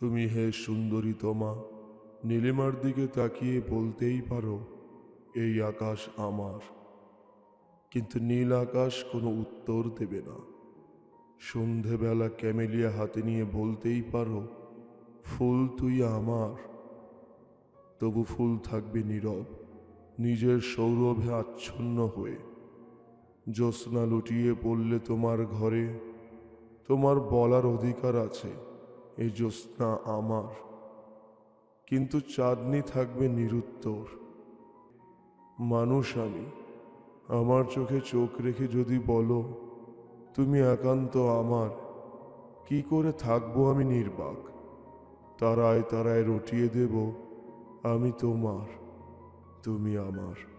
তুমি হে সুন্দরী তোমা, নীলিমার দিকে তাকিয়ে বলতেই পারো, এই আকাশ আমার। কিন্তু নীল আকাশ কোনো উত্তর দেবে না। সন্ধেবেলা ক্যামেলিয়া হাতে নিয়ে বলতেই পারো, ফুল তুই আমার। তবু ফুল থাকবে নীরব, নিজের সৌরভে আচ্ছন্ন হয়ে। জ্যোৎস্না লুটিয়ে পড়লে তোমার ঘরে, তোমার বলার অধিকার আছে। এই জ্যোৎস্না আমার। কিন্তু চাঁদনি থাকবে নিরুত্তর। মানুষ আমি, আমার চোখে চোখ রেখে যদি বলো, তুমি একান্ত আমার, কি করে থাকব আমি নির্বাক? তারায় তারায় রটিয়ে দেব আমি তোমার, তুমি আমার।